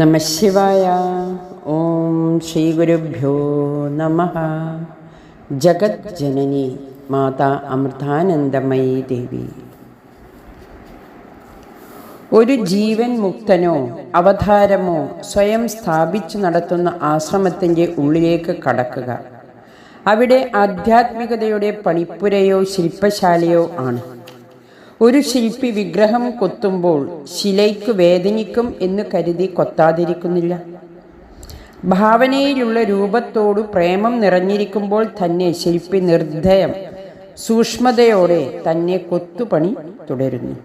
നമ ശിവായ ഓം ശ്രീ ഗുരുഭ്യോ നമ ജഗത് ജനനി മാതാ അമൃതാനന്ദമയി ദേവി। ഒരു ജീവൻ മുക്തനോ അവതാരമോ സ്വയം സ്ഥാപിച്ചു നടത്തുന്ന ആശ്രമത്തിന്റെ ഉള്ളിലേക്ക് കടക്കുക. അവിടെ ആധ്യാത്മികതയുടെ പണിപ്പുരയോ ശില്പശാലയോ ആണ്. ഒരു ശില്പി വിഗ്രഹം കൊത്തുമ്പോൾ ശിലയ്ക്ക് വേദനിക്കും എന്ന് കരുതി കൊത്താതിരിക്കുന്നില്ല. ഭാവനയിലുള്ള രൂപത്തോട് പ്രേമം നിറഞ്ഞിരിക്കുമ്പോൾ തന്നെ ശില്പി നിർദ്ദയം സൂക്ഷ്മതയോടെ തന്നെ കൊത്തുപണി തുടരുന്നു.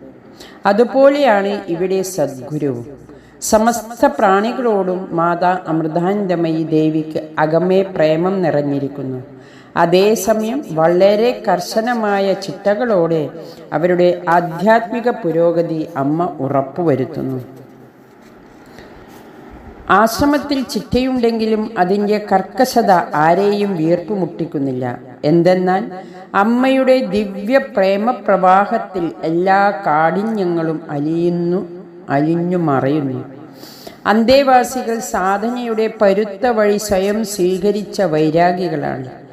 അതുപോലെയാണ് ഇവിടെ സദ്ഗുരുവും. സമസ്ത പ്രാണികളോടും മാതാ അമൃതാനന്ദമയി ദേവിക്ക് അകമേ പ്രേമം നിറഞ്ഞിരിക്കുന്നു. അതേസമയം വളരെ കർശനമായ ചിട്ടകളോടെ അവരുടെ ആധ്യാത്മിക പുരോഗതി അമ്മ ഉറപ്പുവരുത്തുന്നു. ആശ്രമത്തിൽ ചിട്ടയുണ്ടെങ്കിലും അതിന്റെ കർക്കശത ആരെയും വീർപ്പ് മുട്ടിക്കുന്നില്ല എന്തെന്നാൽ അമ്മയുടെ ദിവ്യ പ്രേമപ്രവാഹത്തിൽ എല്ലാ കാഠിന്യങ്ങളും അലിയുന്നു അലിഞ്ഞു മറയുന്നു. അന്തേവാസികൾ സാധനയുടെ പരുത്ത വഴി സ്വയം സ്വീകരിച്ച വൈരാഗികളാണ്.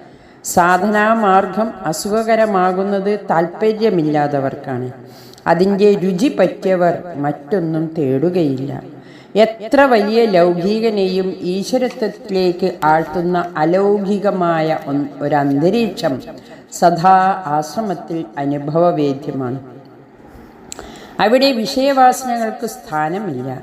സാധനാമാർഗം അസുഖകരമാകുന്നത് താല്പര്യമില്ലാത്തവർക്കാണ് അതിന്റെ രുചി പറ്റിയവർ മറ്റൊന്നും തേടുകയില്ല. എത്ര വലിയ ലൗകികനെയും ഈശ്വരത്വത്തിലേക്ക് ആഴ്ത്തുന്ന അലൗകികമായ ഒരന്തരീക്ഷം സദാ ആശ്രമത്തിൽ അനുഭവവേദ്യമാണ്. അവിടെ വിഷയവാസനകൾക്ക് സ്ഥാനമില്ല.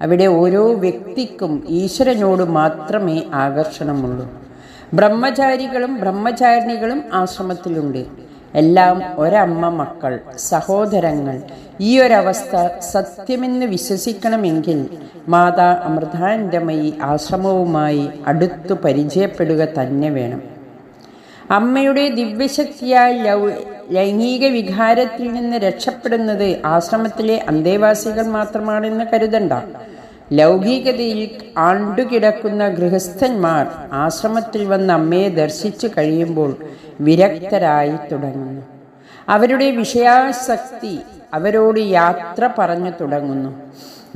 അവിടെ ഓരോ വ്യക്തിക്കും ഈശ്വരനോട് മാത്രമേ ആകർഷണമുള്ളൂ. ബ്രഹ്മചാരികളും ബ്രഹ്മചാരിണികളും ആശ്രമത്തിലുണ്ട്. എല്ലാം ഒരമ്മ മക്കൾ സഹോദരങ്ങൾ. ഈ ഒരവസ്ഥ സത്യമെന്ന് വിശ്വസിക്കണമെങ്കിൽ മാതാ അമൃതാനന്ദമയി ആശ്രമവുമായി അടുത്തു പരിചയപ്പെടുക തന്നെ വേണം. അമ്മയുടെ ദിവ്യശക്തിയാൽ ലൗ ലൈംഗിക വികാരത്തിൽ നിന്ന് രക്ഷപ്പെടുന്നത് ആശ്രമത്തിലെ അന്തേവാസികൾ മാത്രമാണെന്ന് കരുതണ്ട. ലൗകികതയിൽ ആണ്ടുകിടക്കുന്ന ഗൃഹസ്ഥന്മാർ ആശ്രമത്തിൽ വന്ന് അമ്മയെ ദർശിച്ചു കഴിയുമ്പോൾ വിരക്തരായി തുടങ്ങുന്നു. അവരുടെ വിഷയാസക്തി അവരോട് യാത്ര പറഞ്ഞു തുടങ്ങുന്നു.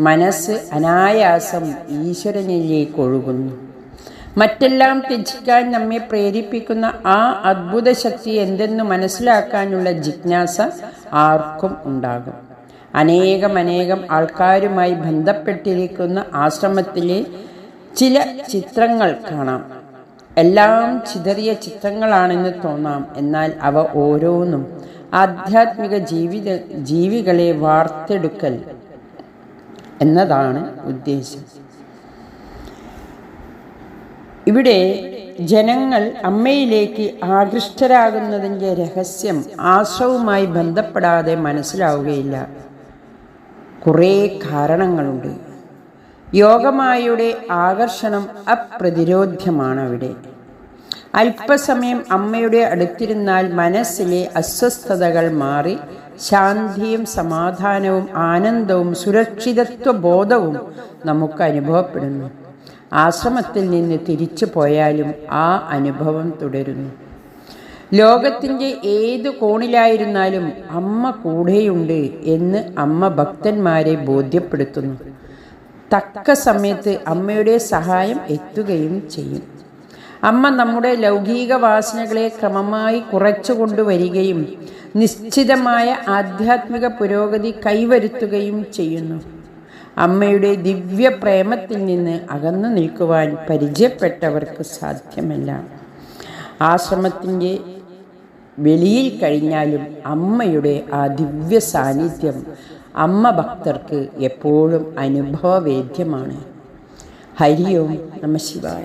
മനസ്സ് അനായാസം ഈശ്വരനിലേക്ക് ഒഴുകുന്നു. മറ്റെല്ലാം ത്യജിക്കാൻ നമ്മെ പ്രേരിപ്പിക്കുന്ന ആ അത്ഭുത ശക്തി എന്തെന്ന് മനസ്സിലാക്കാനുള്ള ജിജ്ഞാസ ആർക്കും ഉണ്ടാകും. അനേകം അനേകം ആൾക്കാരുമായി ബന്ധപ്പെട്ടിരിക്കുന്ന ആശ്രമത്തിലെ ചില ചിത്രങ്ങൾ കാണാം. എല്ലാം ചിതറിയ ചിത്രങ്ങളാണെന്ന് തോന്നാം. എന്നാൽ അവ ഓരോന്നും ആധ്യാത്മിക ജീവിത ജീവികളെ വാർത്തെടുക്കൽ എന്നതാണ് ഉദ്ദേശം. ഇവിടെ ജനങ്ങൾ അമ്മയിലേക്ക് ആകൃഷ്ടരാകുന്നതിന്റെ രഹസ്യം ആശ്രവുമായി ബന്ധപ്പെടാതെ മനസ്സിലാവുകയില്ല. കുറേ കാരണങ്ങളുണ്ട്. യോഗമായുടെ ആകർഷണം അപ്രതിരോധ്യമാണ് അവിടെ അല്പസമയം അമ്മയുടെ അടുത്തിരുന്നാൽ മനസ്സിലെ അസ്വസ്ഥതകൾ മാറി ശാന്തിയും സമാധാനവും ആനന്ദവും സുരക്ഷിതത്വ ബോധവും നമുക്ക് അനുഭവപ്പെടുന്നു ആശ്രമത്തിൽ നിന്ന് തിരിച്ചു പോയാലും ആ അനുഭവം തുടരുന്നു. ലോകത്തിന്റെ ഏത് കോണിലായിരുന്നാലും അമ്മ കൂടെയുണ്ട് എന്ന് അമ്മ ഭക്തന്മാരെ ബോധ്യപ്പെടുത്തുന്നു. തക്ക സമയത്ത് അമ്മയുടെ സഹായം എത്തുകയും ചെയ്യും. അമ്മ നമ്മുടെ ലൗകിക വാസനകളെ ക്രമമായി കുറച്ചു കൊണ്ടുവരികയും നിശ്ചിതമായ ആധ്യാത്മിക പുരോഗതി കൈവരുത്തുകയും ചെയ്യുന്നു. അമ്മയുടെ ദിവ്യ പ്രേമത്തിൽ നിന്ന് അകന്നു നിൽക്കുവാൻ പരിചയപ്പെട്ടവർക്ക് സാധ്യമല്ല. ആശ്രമത്തിന്റെ വെളിയിൽ കഴിഞ്ഞാലും അമ്മയുടെ ആ ദിവ്യ സാന്നിധ്യം അമ്മ ഭക്തർക്ക് എപ്പോഴും അനുഭവവേദ്യമാണ്. ഹരിയോം നമ ശിവായ.